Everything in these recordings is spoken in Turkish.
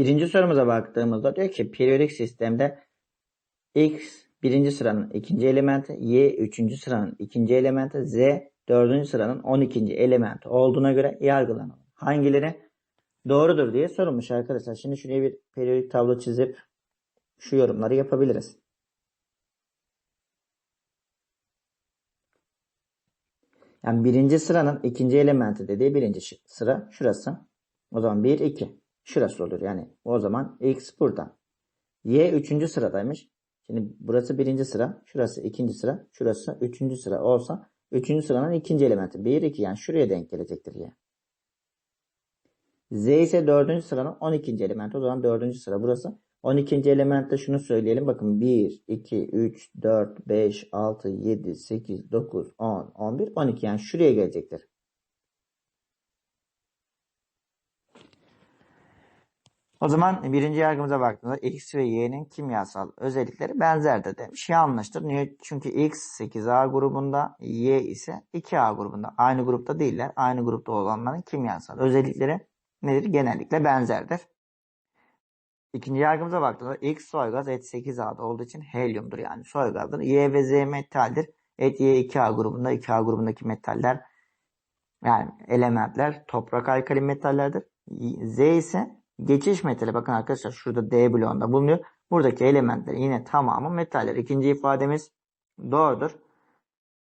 Birinci sorumuza baktığımızda diyor ki periyodik sistemde X birinci sıranın ikinci elementi, Y üçüncü sıranın ikinci elementi, Z dördüncü sıranın on ikinci elementi olduğuna göre yargılanalım. Hangileri doğrudur diye sorulmuş arkadaşlar. Şimdi şuraya bir periyodik tablo çizip şu yorumları yapabiliriz. Yani birinci sıranın ikinci elementi dediği birinci sıra şurası. O zaman 1, 2. Şurası olur yani. O zaman X burada. Y üçüncü sıradaymış. Şimdi burası birinci sıra. Şurası ikinci sıra. Şurası üçüncü sıra olsa üçüncü sıranın ikinci elementi. 1, 2 yani şuraya denk gelecektir Y. Z ise dördüncü sıranın 12. elementi. O zaman dördüncü sıra burası. 12. elementte şunu söyleyelim. Bakın 1, 2, 3, 4, 5, 6, 7, 8, 9, 10, 11, 12. Yani şuraya gelecektir. O zaman birinci yargımıza baktığımızda X ve Y'nin kimyasal özellikleri benzerdir demiş. Yanlıştır. Niye? Çünkü X 8A grubunda, Y ise 2A grubunda. Aynı grupta değiller. Aynı grupta olanların kimyasal özellikleri nedir? Genellikle benzerdir. İkinci yargımıza baktığımızda X soy gaz et 8A'da olduğu için helyumdur yani soy gazdır. Y ve Z metaldir. Et Y 2A grubunda 2A grubundaki metaller yani elementler toprak alkali metallerdir. Z ise geçiş metali. Bakın arkadaşlar şurada D bloğunda bulunuyor. Buradaki elementler yine tamamı metaller. İkinci ifademiz doğrudur.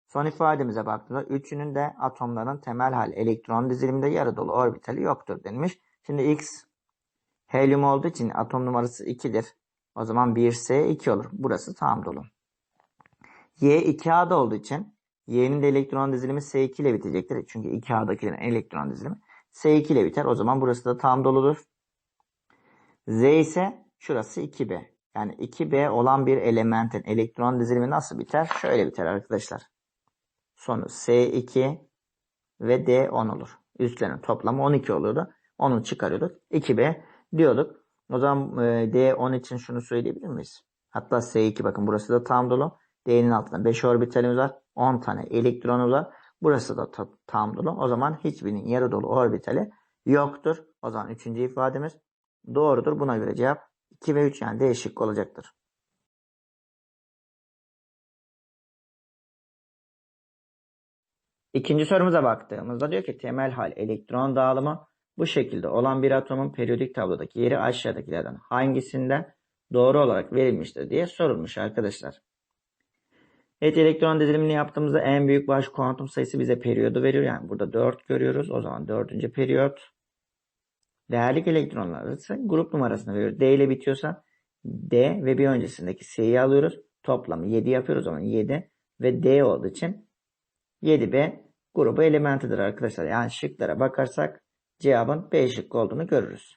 Son ifademize baktığımızda üçünün de atomların temel hal elektron diziliminde yarı dolu orbitali yoktur denilmiş. Şimdi X helyum olduğu için atom numarası 2'dir. O zaman 1S 2 olur. Burası tam dolu. Y 2A'da olduğu için Y'nin de elektron dizilimi S2 ile bitecektir. Çünkü 2A'dakilerin elektron dizilimi S2 ile biter. O zaman burası da tam doludur. Z ise şurası 2B. Yani 2B olan bir elementin elektron dizilimi nasıl biter? Şöyle biter arkadaşlar. Sonu S2 ve D 10 olur. Üstlerin toplamı 12 olurdu. Onu çıkarıyorduk. 2B diyorduk. O zaman e, D 10 için şunu söyleyebilir miyiz? Hatta S2 bakın burası da tam dolu. D'nin altında 5 orbitalimiz var. 10 tane elektronumuz var. Burası da ta- tam dolu. O zaman hiçbirinin yarı dolu orbitali yoktur. O zaman üçüncü ifademiz doğrudur. Buna göre cevap 2 ve 3 yani D şıkkı olacaktır. İkinci sorumuza baktığımızda diyor ki temel hal elektron dağılımı bu şekilde olan bir atomun periyodik tablodaki yeri aşağıdakilerden hangisinde doğru olarak verilmiştir diye sorulmuş arkadaşlar. Evet elektron dizilimini yaptığımızda en büyük baş kuantum sayısı bize periyodu veriyor. Yani burada 4 görüyoruz. O zaman dördüncü periyot. Değerlik elektronlar arası grup numarasını veriyor. D ile bitiyorsa D ve bir öncesindeki S'yi alıyoruz. Toplamı 7 yapıyoruz o zaman 7 ve D olduğu için 7B grubu elementidir arkadaşlar. Yani şıklara bakarsak cevabın B şıkkı olduğunu görürüz.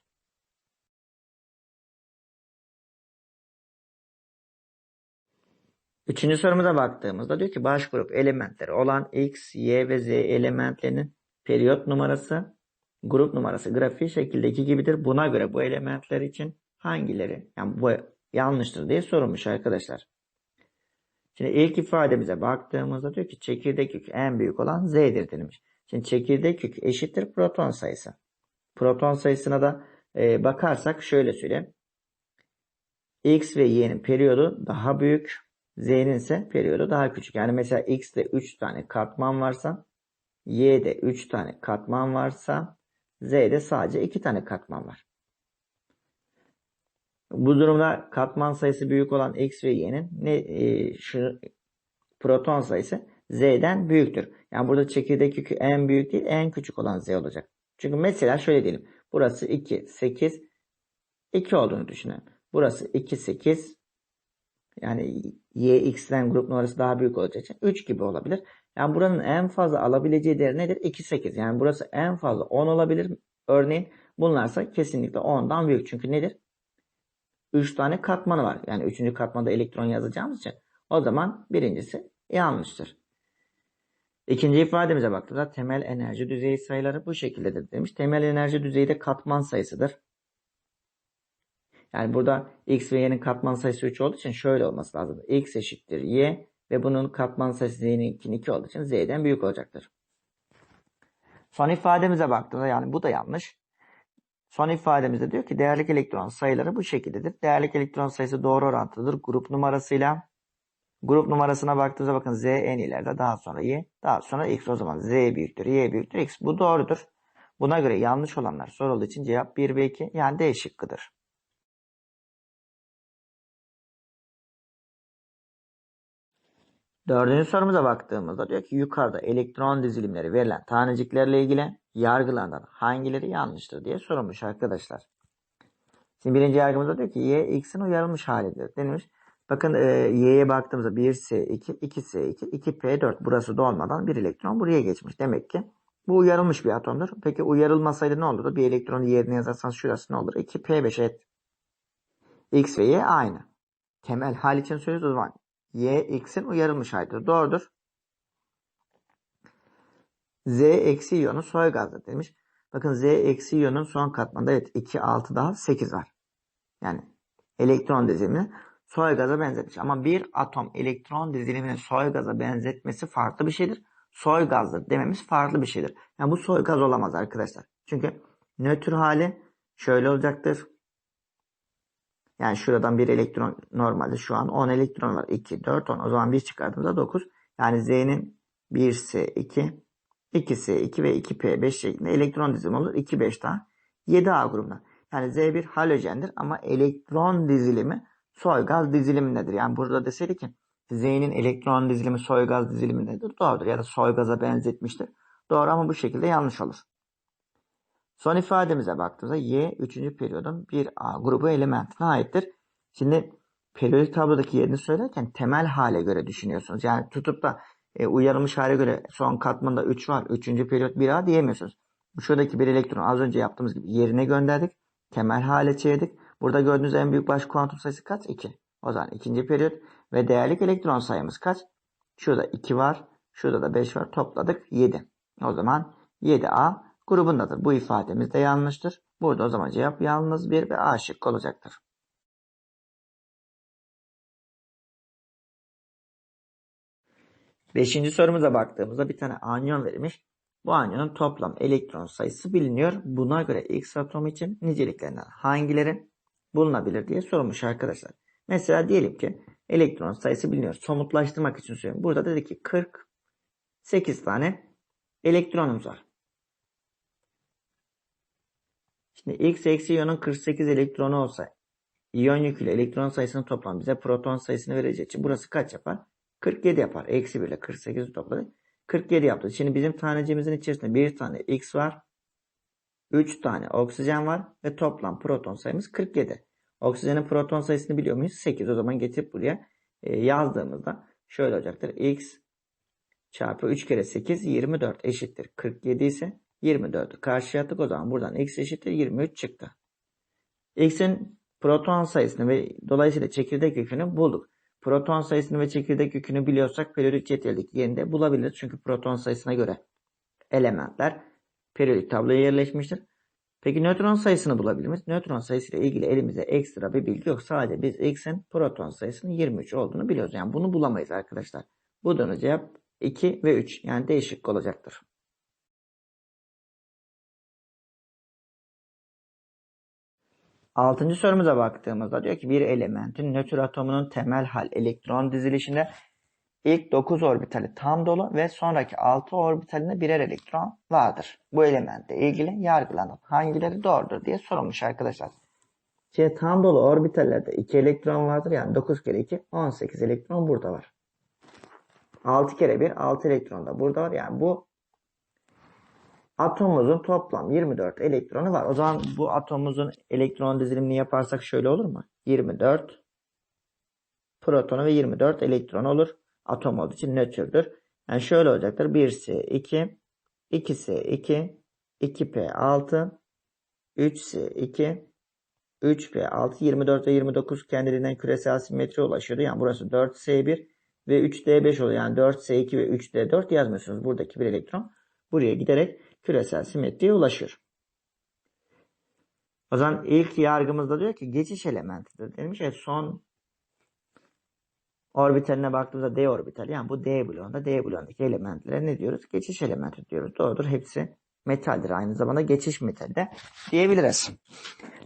Üçüncü sorumuza baktığımızda diyor ki baş grup elementleri olan X, Y ve Z elementlerinin periyot numarası, grup numarası grafiği şekildeki gibidir. Buna göre bu elementler için hangileri yani bu yanlıştır diye sorulmuş arkadaşlar. Şimdi ilk ifademize baktığımızda diyor ki çekirdek yük en büyük olan Z'dir denilmiş. Şimdi çekirdek yük eşittir proton sayısı. Proton sayısına da e, bakarsak şöyle söyleyeyim. X ve Y'nin periyodu daha büyük. Z'nin ise periyodu daha küçük. Yani mesela X'te 3 tane katman varsa Y'de 3 tane katman varsa Z'de sadece 2 tane katman var. Bu durumda katman sayısı büyük olan X ve Y'nin ne e, şu proton sayısı Z'den büyüktür. Yani burada çekirdek yükü en büyük değil en küçük olan Z olacak. Çünkü mesela şöyle diyelim. Burası 2, 8, 2 olduğunu düşünelim. Burası 2, 8, yani Y, X'den grup numarası daha büyük olacağı için 3 gibi olabilir. Yani buranın en fazla alabileceği değer nedir? 2, 8. Yani burası en fazla 10 olabilir. Örneğin bunlarsa kesinlikle 10'dan büyük. Çünkü nedir? 3 tane katmanı var. Yani 3. katmanda elektron yazacağımız için. O zaman birincisi yanlıştır. İkinci ifademize baktığımızda temel enerji düzeyi sayıları bu şekildedir demiş. Temel enerji düzeyi de katman sayısıdır. Yani burada x ve y'nin katman sayısı 3 olduğu için şöyle olması lazım. x eşittir y ve bunun katman sayısı y'nin 2 olduğu için z'den büyük olacaktır. Son ifademize baktığımızda yani bu da yanlış. Son ifademizde diyor ki değerlik elektron sayıları bu şekildedir. Değerlik elektron sayısı doğru orantılıdır grup numarasıyla. Grup numarasına baktığımızda bakın Z en ileride daha sonra Y daha sonra X o zaman Z büyüktür Y büyüktür X bu doğrudur. Buna göre yanlış olanlar sorulduğu için cevap 1 ve 2 yani D şıkkıdır. Dördüncü sorumuza baktığımızda diyor ki yukarıda elektron dizilimleri verilen taneciklerle ilgili yargılanan hangileri yanlıştır diye sorulmuş arkadaşlar. Şimdi birinci yargımızda diyor ki y x'in uyarılmış halidir denilmiş. Bakın e, y'ye baktığımızda 1s2, 2s2, 2p4 burası dolmadan bir elektron buraya geçmiş. Demek ki bu uyarılmış bir atomdur. Peki uyarılmasaydı ne olurdu? Bir elektronu yerine yazarsanız şurası ne olur? 2p5 evet. x ve y aynı. Temel hal için söylüyoruz o zaman y x'in uyarılmış halidir. Doğrudur. Z eksi iyonu soy gazdır demiş. Bakın Z eksi iyonun son katmanında evet 2, 6 daha 8 var. Yani elektron dizilimini soy gaza benzetmiş. Ama bir atom elektron dizilimini soy gaza benzetmesi farklı bir şeydir. Soy gazdır dememiz farklı bir şeydir. Yani bu soy gaz olamaz arkadaşlar. Çünkü nötr hali şöyle olacaktır. Yani şuradan bir elektron normalde şu an 10 elektron var. 2, 4, 10. O zaman 1 çıkardığımızda 9. Yani Z'nin 1S, 2, 2S, 2 ve 2P5 şeklinde elektron dizilimi olur. 2, 5 daha 7A grubunda. Yani Z1 halojendir ama elektron dizilimi soy gaz dizilimindedir. Yani burada deseydi ki Z'nin elektron dizilimi soy gaz dizilimindedir. Doğrudur. Ya da soy gaza benzetmiştir. Doğru ama bu şekilde yanlış olur. Son ifademize baktığımızda Y 3. periyodun 1A grubu elementine aittir. Şimdi periyodik tablodaki yerini söylerken temel hale göre düşünüyorsunuz. Yani tutup da e, uyarılmış hale göre son katmanda 3 var. 3. periyot 1A diyemiyorsunuz. Şuradaki bir elektron az önce yaptığımız gibi yerine gönderdik. Temel hale çevirdik. Burada gördüğünüz en büyük baş kuantum sayısı kaç? 2. O zaman ikinci periyot ve değerlik elektron sayımız kaç? Şurada 2 var. Şurada da 5 var. Topladık 7. O zaman 7A grubundadır. Bu ifademiz de yanlıştır. Burada o zaman cevap yalnız 1 ve A şıkkı olacaktır. Beşinci sorumuza baktığımızda bir tane anyon verilmiş. Bu anyonun toplam elektron sayısı biliniyor. Buna göre X atom için niceliklerinden hangileri bulunabilir diye sorulmuş arkadaşlar. Mesela diyelim ki elektron sayısı biliniyor. Somutlaştırmak için söylüyorum. Burada dedi ki 48 tane elektronumuz var. Şimdi X eksi iyonun 48 elektronu olsa iyon yüküyle elektron sayısının toplam bize proton sayısını vereceği için burası kaç yapar? 47 yapar. Eksi 1 ile 48'i topladık. 47 yaptı. Şimdi bizim tanecimizin içerisinde bir tane X var. 3 tane oksijen var. Ve toplam proton sayımız 47. Oksijenin proton sayısını biliyor muyuz? 8. O zaman getirip buraya e, yazdığımızda şöyle olacaktır. X çarpı 3 kere 8 24 eşittir. 47 ise 24'ü karşıya attık. O zaman buradan X eşittir 23 çıktı. X'in proton sayısını ve dolayısıyla çekirdek yükünü bulduk. Proton sayısını ve çekirdek yükünü biliyorsak periyodik cetveldeki yerinde bulabiliriz. Çünkü proton sayısına göre elementler periyodik tabloya yerleşmiştir. Peki nötron sayısını bulabilir miyiz? Nötron sayısı ile ilgili elimizde ekstra bir bilgi yok. Sadece biz X'in proton sayısının 23 olduğunu biliyoruz. Yani bunu bulamayız arkadaşlar. Bu da cevap 2 ve 3. Yani değişik olacaktır. Altıncı sorumuza baktığımızda diyor ki bir elementin nötr atomunun temel hal elektron dizilişinde ilk 9 orbitali tam dolu ve sonraki 6 orbitalinde birer elektron vardır. Bu elementle ilgili yargılanan hangileri doğrudur diye sorulmuş arkadaşlar. Şimdi tam dolu orbitallerde 2 elektron vardır. Yani 9 kere 2 18 elektron burada var. 6 kere 1 6 elektron da burada var. Yani bu atomumuzun toplam 24 elektronu var. O zaman bu atomumuzun elektron dizilimini yaparsak şöyle olur mu? 24 protonu ve 24 elektron olur. Atom olduğu için nötrdür. Yani şöyle olacaktır. 1S2, 2S2, 2P6, 3S2, 3P6, 24 ve 29 kendiliğinden küresel simetri ulaşıyordu. Yani burası 4S1 ve 3D5 oluyor. Yani 4S2 ve 3D4 yazmıyorsunuz. Buradaki bir elektron buraya giderek küresel simetriye ulaşır. O zaman ilk yargımızda diyor ki geçiş elementidir. Demiş ya son orbitaline baktığımızda D orbitali yani bu D bloğunda D bloğundaki elementlere ne diyoruz? Geçiş elementi diyoruz. Doğrudur. Hepsi metaldir. Aynı zamanda geçiş metali de diyebiliriz.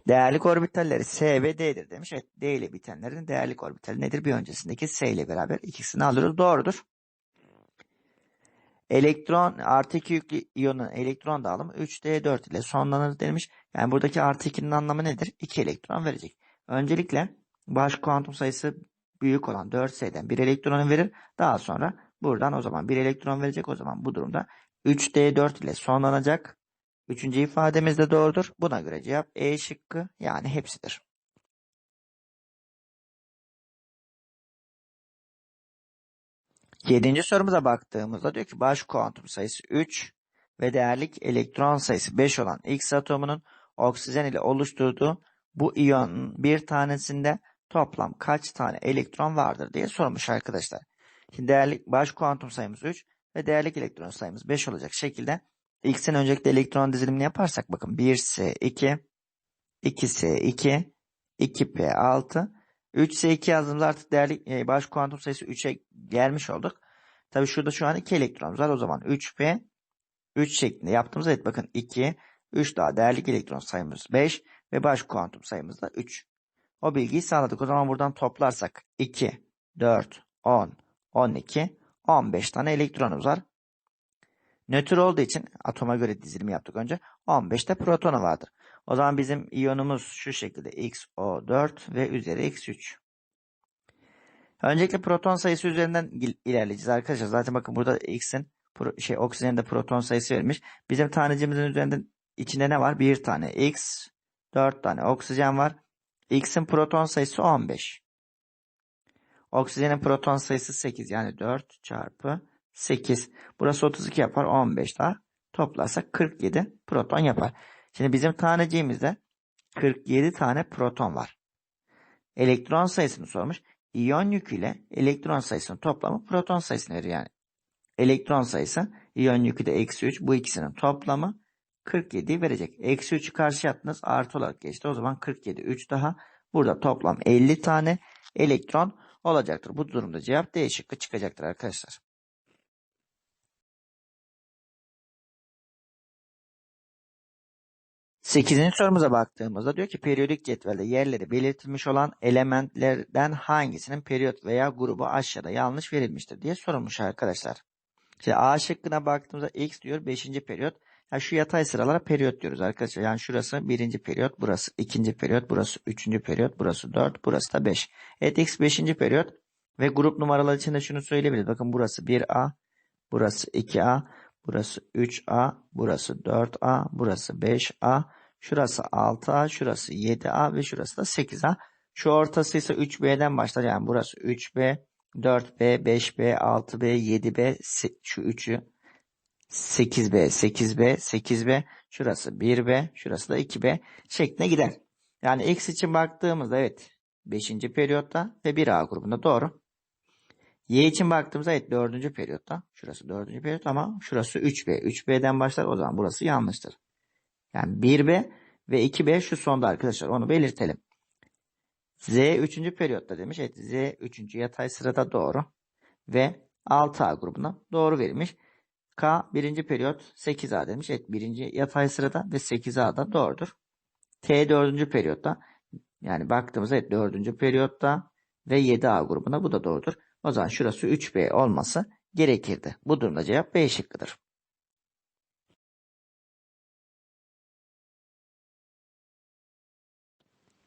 Değerlik orbitalleri S ve D'dir demiş. Evet D ile bitenlerin değerlik orbitali nedir? Bir öncesindeki S ile beraber ikisini alıyoruz. Doğrudur. Elektron artı 2 yüklü iyonun elektron dağılımı 3D4 ile sonlanır demiş. Yani buradaki artı 2'nin anlamı nedir? 2 elektron verecek. Öncelikle baş kuantum sayısı büyük olan 4S'den 1 elektronu verir. Daha sonra buradan o zaman 1 elektron verecek. O zaman bu durumda 3D4 ile sonlanacak. Üçüncü ifademiz de doğrudur. Buna göre cevap E şıkkı yani hepsidir. Yedinci sorumuza baktığımızda diyor ki baş kuantum sayısı 3 ve değerlik elektron sayısı 5 olan X atomunun oksijen ile oluşturduğu bu iyonun bir tanesinde toplam kaç tane elektron vardır diye sormuş arkadaşlar. Şimdi değerlik baş kuantum sayımız 3 ve değerlik elektron sayımız 5 olacak şekilde X'in öncelikle elektron dizilimini yaparsak bakın 1S2, 2S2, 2P6, 3S2 yazdığımız artık değerli e, baş kuantum sayısı 3'e gelmiş olduk. Tabi şurada şu an 2 elektronumuz var. O zaman 3P 3 şeklinde yaptığımız evet bakın 2, 3 daha değerlik elektron sayımız 5 ve baş kuantum sayımız da 3. O bilgiyi sağladık. O zaman buradan toplarsak 2, 4, 10, 12, 15 tane elektronumuz var. Nötr olduğu için atoma göre dizilimi yaptık önce. 15'te protonu vardır. O zaman bizim iyonumuz şu şekilde XO4 ve üzeri X3. Öncelikle proton sayısı üzerinden ilerleyeceğiz arkadaşlar. Zaten bakın burada X'in şey oksijenin de proton sayısı vermiş. Bizim tanecimizin üzerinde içinde ne var? Bir tane X, 4 tane oksijen var. X'in proton sayısı 15. Oksijenin proton sayısı 8 yani 4 çarpı 8. Burası 32 yapar 15 daha. Toplarsak 47 proton yapar. Şimdi bizim taneciğimizde 47 tane proton var. Elektron sayısını sormuş. İyon yüküyle elektron sayısının toplamı proton sayısını veriyor yani. Elektron sayısı iyon yükü de eksi 3 bu ikisinin toplamı 47 verecek. Eksi 3'ü karşı attınız artı olarak geçti. O zaman 47 3 daha. Burada toplam 50 tane elektron olacaktır. Bu durumda cevap D şıkkı çıkacaktır arkadaşlar. Sekizinci sorumuza baktığımızda diyor ki periyodik cetvelde yerleri belirtilmiş olan elementlerden hangisinin periyot veya grubu aşağıda yanlış verilmiştir diye sorulmuş arkadaşlar. Şimdi A şıkkına baktığımızda X diyor 5. periyot. Yani şu yatay sıralara periyot diyoruz arkadaşlar. Yani şurası birinci periyot, burası ikinci periyot, burası üçüncü periyot, burası 4, burası da 5. Evet X 5. periyot ve grup numaraları için de şunu söyleyebiliriz. Bakın burası 1A, burası 2A, burası 3A, burası 4A, burası 5A, şurası 6A, şurası 7A ve şurası da 8A. Şu ortası ise 3B'den başlar. Yani burası 3B, 4B, 5B, 6B, 7B, şu 3'ü 8B, 8B, 8B, şurası 1B, şurası da 2B şeklinde gider. Yani X için baktığımızda evet 5. periyotta ve 1A grubunda doğru. Y için baktığımızda evet 4. periyotta. Şurası 4. periyot ama şurası 3B. 3B'den başlar o zaman burası yanlıştır. Yani 1B ve 2B şu sonda arkadaşlar onu belirtelim. Z 3. periyotta demiş. Evet Z 3. yatay sırada doğru. Ve 6A grubuna doğru verilmiş. K 1. periyot 8A demiş. Evet 1. yatay sırada ve 8A da doğrudur. T 4. periyotta yani baktığımızda evet 4. periyotta ve 7A grubuna bu da doğrudur. O zaman şurası 3B olması gerekirdi. Bu durumda cevap B şıkkıdır.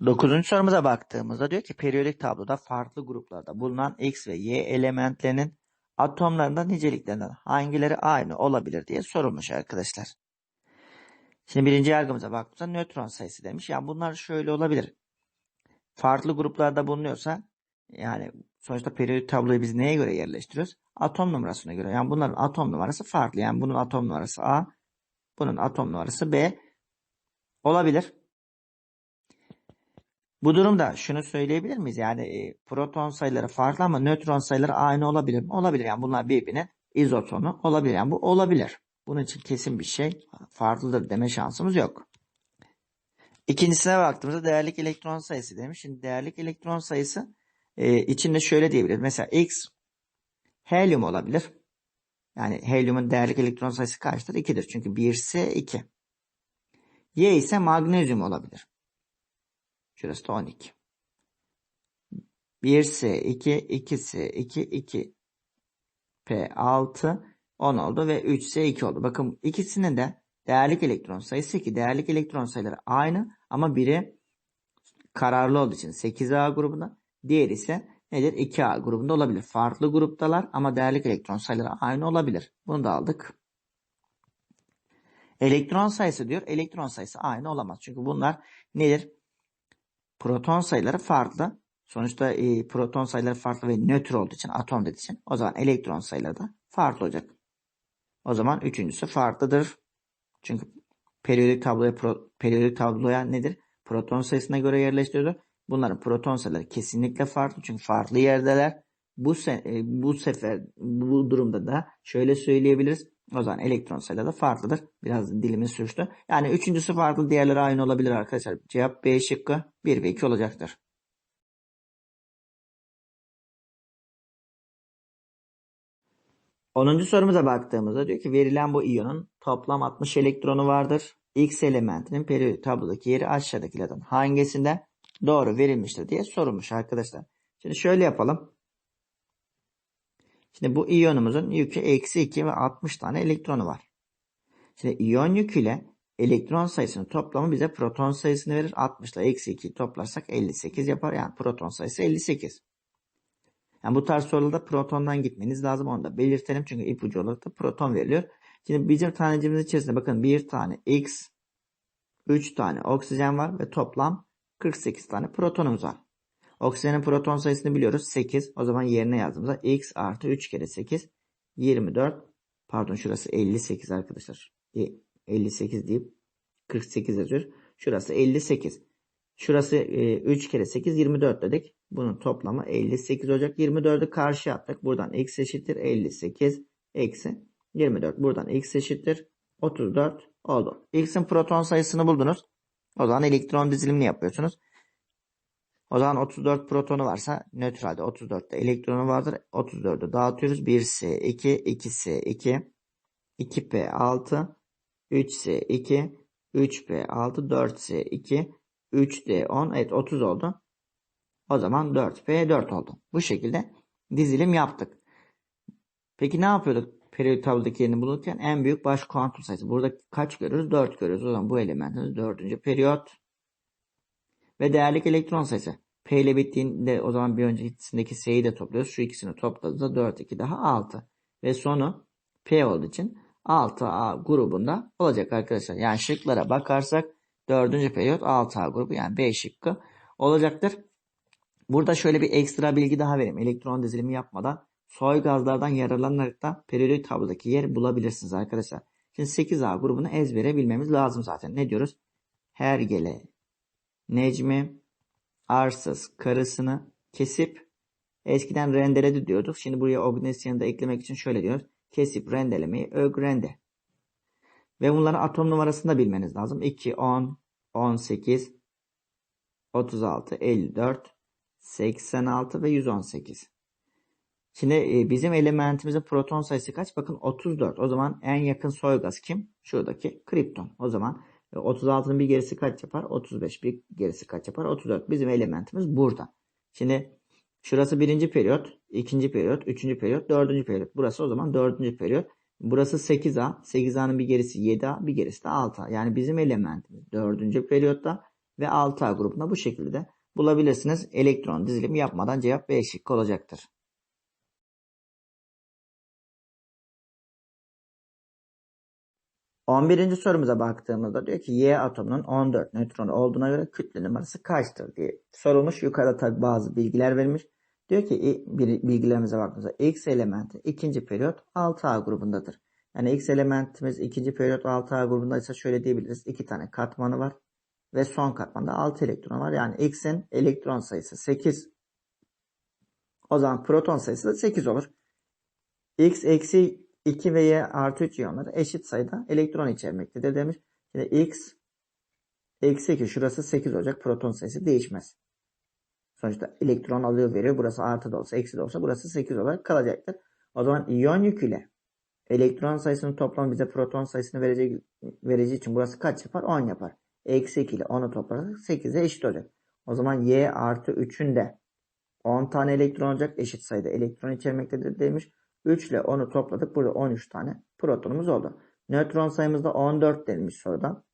Dokuzuncu sorumuza baktığımızda diyor ki periyodik tabloda farklı gruplarda bulunan X ve Y elementlerinin atomlarında niceliklerinden hangileri aynı olabilir diye sorulmuş arkadaşlar. Şimdi birinci yargımıza baktığımızda nötron sayısı demiş. Yani bunlar şöyle olabilir. Farklı gruplarda bulunuyorsa yani sonuçta periyodik tabloyu biz neye göre yerleştiriyoruz? Atom numarasına göre. Yani bunların atom numarası farklı. Yani bunun atom numarası A, bunun atom numarası B olabilir. Bu durumda şunu söyleyebilir miyiz? Yani e, proton sayıları farklı ama nötron sayıları aynı olabilir mi? Olabilir. Yani bunlar birbirine izotonu olabilir. Yani bu olabilir. Bunun için kesin bir şey farklıdır deme şansımız yok. İkincisine baktığımızda değerlik elektron sayısı demiş. Şimdi değerlik elektron sayısı e, içinde şöyle diyebiliriz. Mesela X helyum olabilir. Yani helyumun değerlik elektron sayısı kaçtır? 2'dir. Çünkü 1S 2. Y ise magnezyum olabilir. Şurası da 12. 1S 2, 2S 2, 2 P6 10 oldu ve 3S 2 oldu. Bakın ikisinin de değerlik elektron sayısı 2. Değerlik elektron sayıları aynı ama biri kararlı olduğu için 8A grubunda, diğeri ise nedir? 2A grubunda olabilir. Farklı gruptalar ama değerlik elektron sayıları aynı olabilir. Bunu da aldık. Elektron sayısı diyor. Elektron sayısı aynı olamaz. Çünkü bunlar nedir? Proton sayıları farklı. Sonuçta e, proton sayıları farklı ve nötr olduğu için, atom dediği için o zaman elektron sayıları da farklı olacak. O zaman üçüncüsü farklıdır. Çünkü periyodik tabloya pro, periyodik tabloya nedir? Proton sayısına göre yerleştiriyoruz. Bunların proton sayıları kesinlikle farklı çünkü farklı yerdeler. Bu se e, bu sefer bu durumda da şöyle söyleyebiliriz. O zaman elektron sayıları da farklıdır. Biraz dilimiz sürçtü. Yani üçüncüsü farklı, diğerleri aynı olabilir arkadaşlar. Cevap B şıkkı 1 ve 2 olacaktır. 10. sorumuza baktığımızda diyor ki verilen bu iyonun toplam 60 elektronu vardır. X elementinin periyodik tablodaki yeri aşağıdakilerden hangisinde doğru verilmiştir diye sorulmuş arkadaşlar. Şimdi şöyle yapalım. Şimdi bu iyonumuzun yükü eksi 2 ve 60 tane elektronu var. Şimdi iyon yüküyle elektron sayısının toplamı bize proton sayısını verir. 60 ile eksi 2 toplarsak 58 yapar. Yani proton sayısı 58. Yani bu tarz sorularda protondan gitmeniz lazım. Onu da belirtelim. Çünkü ipucu olarak da proton veriliyor. Şimdi bizim tanecimizin içerisinde bakın bir tane X, 3 tane oksijen var ve toplam 48 tane protonumuz var. Oksijenin proton sayısını biliyoruz. 8. O zaman yerine yazdığımızda X artı 3 kere 8 24. Pardon şurası 58 arkadaşlar. 58 deyip 48 yazıyor. Şurası 58. Şurası 3 kere 8 24 dedik. Bunun toplamı 58 olacak. 24'ü karşıya attık. Buradan x eşittir 58 eksi 24. Buradan x eşittir 34 oldu. X'in proton sayısını buldunuz. O zaman elektron dizilimini yapıyorsunuz. O zaman 34 protonu varsa nötralde 34'te elektronu vardır. 34'ü dağıtıyoruz. 1S2, 2S2, 2P6, 3S2, 3P6, 4S2, 3D10. Evet 30 oldu. O zaman 4P 4 oldu. Bu şekilde dizilim yaptık. Peki ne yapıyorduk? Periyodik tablodaki yerini bulurken en büyük baş kuantum sayısı. Burada kaç görüyoruz? 4 görüyoruz. O zaman bu elementimiz 4. periyot. Ve değerlik elektron sayısı. P ile bittiğinde o zaman bir öncekisindeki S'yi de topluyoruz. Şu ikisini topladığımızda 4, 2 daha 6. Ve sonu P olduğu için 6A grubunda olacak arkadaşlar. Yani şıklara bakarsak 4. periyot 6A grubu yani B şıkkı olacaktır. Burada şöyle bir ekstra bilgi daha vereyim. Elektron dizilimi yapmadan soy gazlardan yararlanarak da periyodik tablodaki yer bulabilirsiniz arkadaşlar. Şimdi 8A grubunu ezbere bilmemiz lazım zaten. Ne diyoruz? Hergele, Necmi, arsız karısını kesip eskiden rendeledi diyorduk. Şimdi buraya Ognesyan'ı da eklemek için şöyle diyoruz. Kesip rendelemeyi ögrende. Ve bunların atom numarasını da bilmeniz lazım. 2, 10, 18, 36, 54, 86 ve 118. Şimdi e, bizim elementimizin proton sayısı kaç? Bakın 34. O zaman en yakın soy gaz kim? Şuradaki kripton. O zaman 36'nın e, bir gerisi kaç yapar? 35. Bir gerisi kaç yapar? 34. Bizim elementimiz burada. Şimdi şurası birinci periyot, ikinci periyot, üçüncü periyot, dördüncü periyot. Burası o zaman dördüncü periyot. Burası 8A. 8A'nın bir gerisi 7A, bir gerisi de 6A. Yani bizim elementimiz dördüncü periyotta ve 6A grubunda bu şekilde bulabilirsiniz. Elektron dizilimi yapmadan cevap B şıkkı olacaktır. On birinci sorumuza baktığımızda diyor ki Y atomunun 14 nötronu olduğuna göre kütle numarası kaçtır diye sorulmuş. Yukarıda tabi bazı bilgiler verilmiş. Diyor ki bilgilerimize baktığımızda X elementi ikinci periyot 6A grubundadır. Yani X elementimiz ikinci periyot 6A grubundaysa şöyle diyebiliriz. iki tane katmanı var ve son katmanda 6 elektron var. Yani X'in elektron sayısı 8. O zaman proton sayısı da 8 olur. X eksi 2 ve Y artı 3 iyonları eşit sayıda elektron içermektedir demiş. Şimdi X eksi 2 şurası 8 olacak. Proton sayısı değişmez. Sonuçta elektron alıyor veriyor. Burası artı da olsa eksi de olsa burası 8 olarak kalacaktır. O zaman iyon yüküyle Elektron sayısının toplamı bize proton sayısını vereceği, vereceği için burası kaç yapar? 10 yapar. Eksi 2 ile 10'u toplarsak 8'e eşit olacak. O zaman y artı 3'ün de 10 tane elektron olacak. Eşit sayıda elektron içermektedir demiş. 3 ile 10'u topladık. Burada 13 tane protonumuz oldu. Nötron sayımız da 14 denilmiş soruda.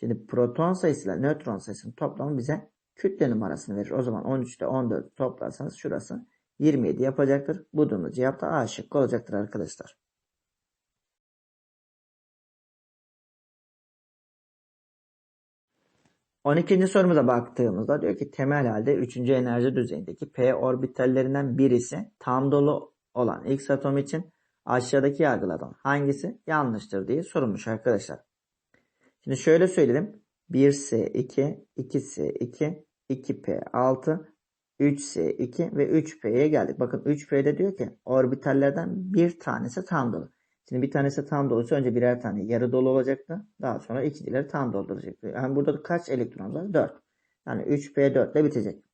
Şimdi proton sayısıyla nötron sayısının toplamı bize kütle numarasını verir. O zaman 13 ile 14'ü toplarsanız şurası 27 yapacaktır. Bu durumda cevap da A şıkkı olacaktır arkadaşlar. On ikinci sorumuza baktığımızda diyor ki temel halde 3. enerji düzeyindeki p orbitallerinden birisi tam dolu olan X atom için aşağıdaki yargılardan hangisi yanlıştır diye sorulmuş arkadaşlar. Şimdi şöyle söyleyelim. 1S2, 2S2, 2P6, 3S2 ve 3P'ye geldik. Bakın 3P'de diyor ki orbitallerden bir tanesi tam dolu. Şimdi bir tanesi tam doluysa önce birer tane yarı dolu olacaktı. Daha sonra ikincileri tam dolduracaktı. Yani burada kaç elektron var? 4. Yani 3P4 ile bitecek.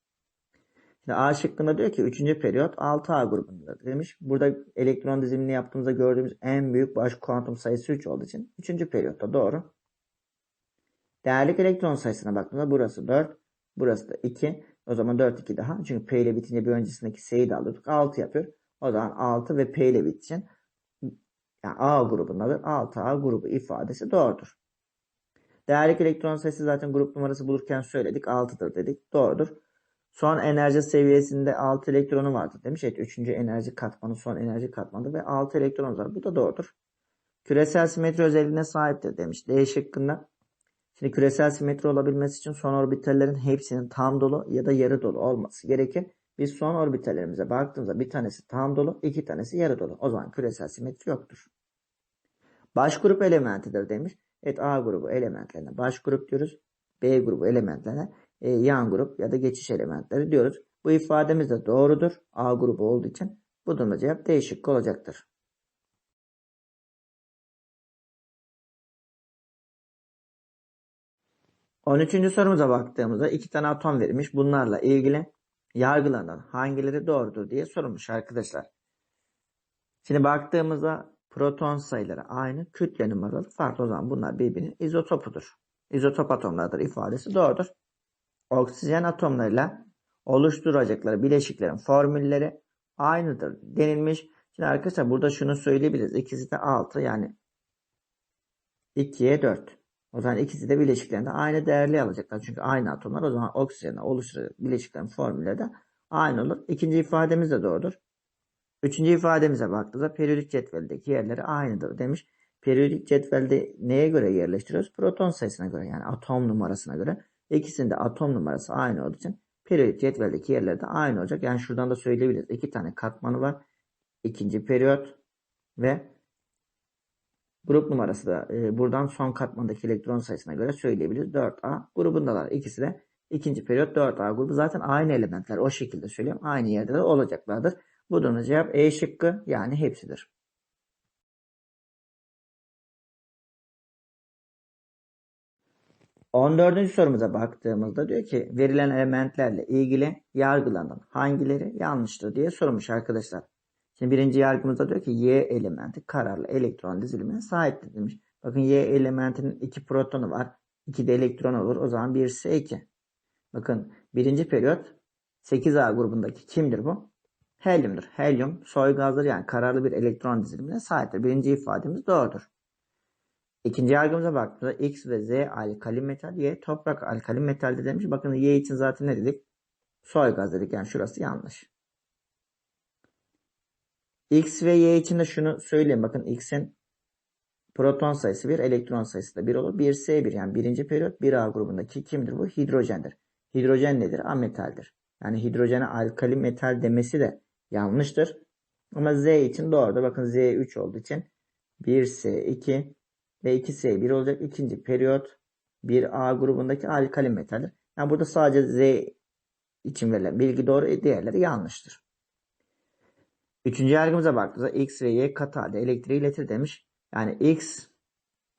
Şimdi A şıkkında diyor ki 3. periyot 6A grubunda demiş. Burada elektron dizimini yaptığımızda gördüğümüz en büyük baş kuantum sayısı 3 olduğu için 3. periyotta doğru. Değerlik elektron sayısına baktığımızda burası 4. Burası da 2. O zaman 4 2 daha. Çünkü P ile bitince bir öncesindeki S'yi de alıyorduk. 6 yapıyor. O zaman 6 ve P ile bitişin yani A grubundadır. 6A grubu ifadesi doğrudur. Değerlik elektron sayısı zaten grup numarası bulurken söyledik. 6'dır dedik. Doğrudur. Son enerji seviyesinde 6 elektronu vardır demiş. Evet 3. enerji katmanı son enerji katmanı ve 6 elektron var. Bu da doğrudur. Küresel simetri özelliğine sahiptir demiş. D şıkkında. Şimdi küresel simetri olabilmesi için son orbitallerin hepsinin tam dolu ya da yarı dolu olması gerekir. Biz son orbitallerimize baktığımızda bir tanesi tam dolu, iki tanesi yarı dolu. O zaman küresel simetri yoktur. Baş grup elementidir demiş. Evet A grubu elementlerine baş grup diyoruz. B grubu elementlerine e, yan grup ya da geçiş elementleri diyoruz. Bu ifademiz de doğrudur. A grubu olduğu için bu durumda cevap değişik olacaktır. On üçüncü sorumuza baktığımızda iki tane atom verilmiş. Bunlarla ilgili yargılanan hangileri doğrudur diye sorulmuş arkadaşlar. Şimdi baktığımızda proton sayıları aynı, kütle numaralı farklı o zaman bunlar birbirinin izotopudur. İzotop atomlardır ifadesi doğrudur. Oksijen atomlarıyla oluşturacakları bileşiklerin formülleri aynıdır denilmiş. Şimdi arkadaşlar burada şunu söyleyebiliriz. İkisi de 6 yani 2'ye 4. O zaman ikisi de bileşiklerinde aynı değerli alacaklar. Çünkü aynı atomlar o zaman oksijenle oluşturacak bileşiklerin formülleri de aynı olur. İkinci ifademiz de doğrudur. Üçüncü ifademize baktığımızda periyodik cetveldeki yerleri aynıdır demiş. Periyodik cetvelde neye göre yerleştiriyoruz? Proton sayısına göre yani atom numarasına göre. İkisinde atom numarası aynı olduğu için periyodik cetveldeki yerleri de aynı olacak. Yani şuradan da söyleyebiliriz. İki tane katmanı var. İkinci periyot ve grup numarası da e, buradan son katmandaki elektron sayısına göre söyleyebiliriz. 4A grubundalar. İkisi de ikinci periyot 4A grubu. Zaten aynı elementler o şekilde söyleyeyim. Aynı yerde de olacaklardır. Bu durumda cevap E şıkkı yani hepsidir. On dördüncü sorumuza baktığımızda diyor ki verilen elementlerle ilgili yargılanan hangileri yanlıştır diye sormuş arkadaşlar. Şimdi birinci yargımızda diyor ki Y elementi kararlı elektron dizilimine sahiptir demiş. Bakın Y elementinin iki protonu var. 2 de elektron olur. O zaman 1 ise 2. Bakın birinci periyot 8A grubundaki kimdir bu? Helyumdur. Helyum soy gazdır yani kararlı bir elektron dizilimine sahiptir. Birinci ifademiz doğrudur. İkinci yargımıza baktığımızda X ve Z alkali metal, Y toprak alkali metalde demiş. Bakın Y için zaten ne dedik? Soy gaz dedik. Yani şurası yanlış. X ve Y için de şunu söyleyeyim. Bakın X'in proton sayısı 1, elektron sayısı da 1 olur. 1S1 yani birinci periyot 1A grubundaki kimdir bu? Hidrojendir. Hidrojen nedir? Ametaldir. Yani hidrojene alkali metal demesi de yanlıştır. Ama Z için doğrudur. Bakın Z 3 olduğu için 1S2 ve 2S1 olacak. İkinci periyot 1A grubundaki alkali metaldir. Yani burada sadece Z için verilen bilgi doğru, diğerleri yanlıştır. Üçüncü yargımıza baktığımızda X ve Y katı halde elektriği iletir demiş. Yani X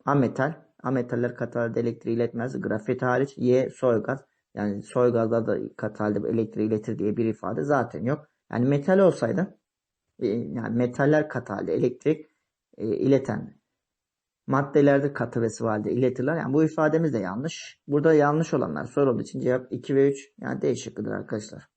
ametal, ametaller katı halde elektriği iletmez. Grafit hariç Y soy gaz. Yani soy gazda da katı halde elektriği iletir diye bir ifade zaten yok. Yani metal olsaydı e, yani metaller katı halde elektrik e, ileten maddelerde katı ve sıvı halde iletirler. Yani bu ifademiz de yanlış. Burada yanlış olanlar sorulduğu için cevap 2 ve 3 yani D şıkkıdır arkadaşlar.